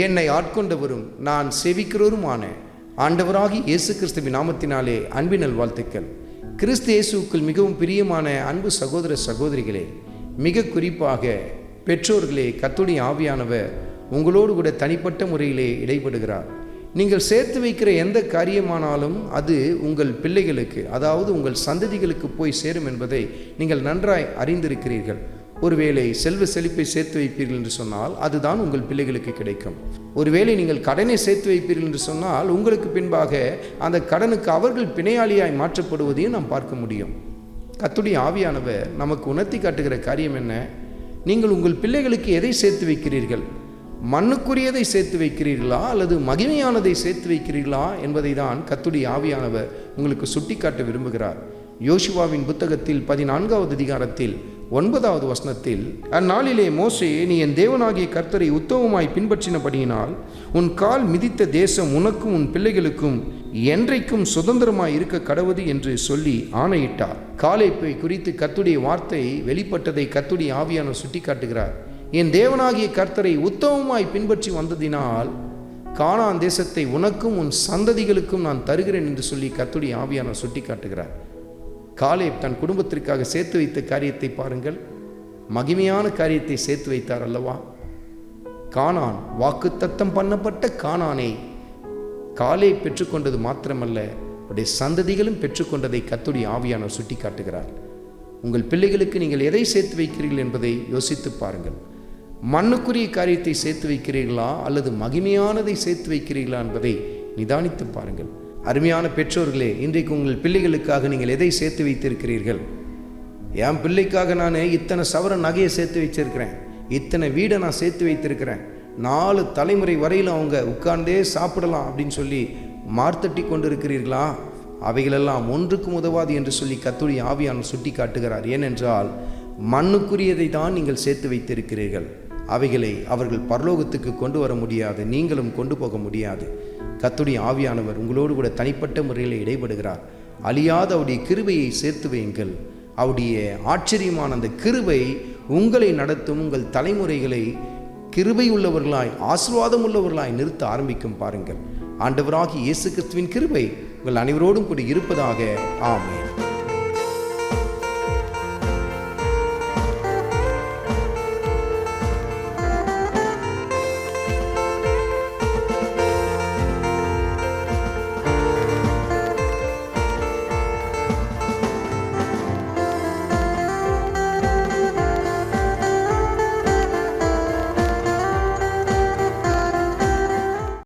என்னை ஆட்கொண்டவரும் நான் செவிக்கிறவருமான ஆண்டவராகி இயேசு கிறிஸ்துவின் நாமத்தினாலே அன்பினல் வாழ்த்துக்கள் கிறிஸ்து இயேசுக்குள் மிகவும் பிரியமான அன்பு சகோதர சகோதரிகளே மிக குறிப்பாக பெற்றோர்களே கத்துடைய ஆவியானவர் உங்களோடு கூட தனிப்பட்ட முறையிலே இடைபடுகிறார். நீங்கள் சேர்த்து வைக்கிற எந்த காரியமானாலும் அது உங்கள் பிள்ளைகளுக்கு அதாவது உங்கள் சந்ததிகளுக்கு போய் சேரும் என்பதை நீங்கள் நன்றாய் அறிந்திருக்கிறீர்கள். ஒருவேளை செல்வ செழிப்பை சேர்த்து வைப்பீர்கள் என்று சொன்னால் அதுதான் உங்கள் பிள்ளைகளுக்கு கிடைக்கும். ஒருவேளை நீங்கள் கடனை சேர்த்து வைப்பீர்கள் என்று சொன்னால் உங்களுக்கு பின்பாக அந்த கடனுக்கு அவர்கள் பிணையாளியாய் மாற்றப்படுவதையும் நாம் பார்க்க முடியும். கத்துடைய ஆவியானவர் நமக்கு உணர்த்தி காட்டுகிற காரியம் என்ன? நீங்கள் உங்கள் பிள்ளைகளுக்கு எதை சேர்த்து வைக்கிறீர்கள்? மண்ணுக்குரியதை சேர்த்து வைக்கிறீர்களா அல்லது மகிமையானதை சேர்த்து வைக்கிறீர்களா என்பதை தான் கத்துடைய ஆவியானவர் உங்களுக்கு சுட்டிக்காட்ட விரும்புகிறார். யோசுவாவின் புத்தகத்தில் பதினான்காவது அதிகாரத்தில் ஒன்பதாவது வசனத்தில் அந்நாளிலே மோசே நீ என் தேவனாகிய கர்த்தரை உத்தவமாய் பின்பற்றினபடியினால் உன் கால் மிதித்த தேசம் உனக்கும் உன் பிள்ளைகளுக்கும் என்றைக்கும் சுதந்திரமாய் இருக்க கடவுது என்று சொல்லி ஆணையிட்டார். காலைப்பை குறித்து கத்துடைய வார்த்தை வெளிப்பட்டதை கத்துடைய ஆவியான சுட்டிக்காட்டுகிறார். என் தேவனாகிய கர்த்தரை உத்தவமாய் பின்பற்றி வந்ததினால் காணான் தேசத்தை உனக்கும் உன் சந்ததிகளுக்கும் நான் தருகிறேன் என்று சொல்லி கத்துடைய ஆவியான சுட்டி காட்டுகிறார் காலேப் தன் குடும்பத்திற்காக சேர்த்து வைத்த காரியத்தை பாருங்கள். மகிமையான காரியத்தை சேர்த்து வைத்தார் அல்லவா? கானான் வாக்குத்தத்தம் பண்ணப்பட்ட கானானை காலே பெற்றுக்கொண்டது மாத்திரமல்ல அவருடைய சந்ததிகளும் பெற்றுக்கொண்டதை கத்துடைய ஆவியானவர் சுட்டி காட்டுகிறார் உங்கள் பிள்ளைகளுக்கு நீங்கள் எதை சேர்த்து வைக்கிறீர்கள் என்பதை யோசித்து பாருங்கள். மண்ணுக்குரிய காரியத்தை சேர்த்து வைக்கிறீர்களா அல்லது மகிமையானதை சேர்த்து வைக்கிறீர்களா என்பதை நிதானித்து பாருங்கள். அருமையான பெற்றோர்களே இன்றைக்கு உங்கள் பிள்ளைகளுக்காக நீங்கள் எதை சேர்த்து வைத்திருக்கிறீர்கள்? என் பிள்ளைக்காக நான் இத்தனை சவர நகையை சேர்த்து வச்சிருக்கிறேன். இத்தனை வீடை நான் சேர்த்து வைத்திருக்கிறேன். நாலு தலைமுறை வரையில் அவங்க உட்கார்ந்தே சாப்பிடலாம் அப்படின்னு சொல்லி மார்த்தட்டி கொண்டு இருக்கிறீர்களா அவைகளெல்லாம் ஒன்றுக்கும் உதவாது என்று சொல்லி கத்துடி ஆவியான சுட்டி காட்டுகிறார் ஏனென்றால் மண்ணுக்குரியதை தான் நீங்கள் சேர்த்து வைத்திருக்கிறீர்கள். அவைகளை அவர்கள் பரலோகத்துக்கு கொண்டு வர முடியாது நீங்களும் கொண்டு போக முடியாது. கத்துடைய ஆவியானவர் உங்களோடு கூட தனிப்பட்ட முறையில் இடைபடுகிறார். அழியாத அவருடைய கிருபையை சேர்த்து வையுங்கள். அவருடைய ஆச்சரியமான அந்த கிருபை உங்களை நடத்தும் உங்கள் தலைமுறைகளை கிருபை உள்ளவர்களாய் ஆசிர்வாதம் உள்ளவர்களாய் நிறுத்த ஆரம்பிக்கும் பாருங்கள். ஆண்டவராகி இயேசு கிறிஸ்துவின் கிருபை உங்கள் அனைவரோடும் கூட இருப்பதாக. ஆமே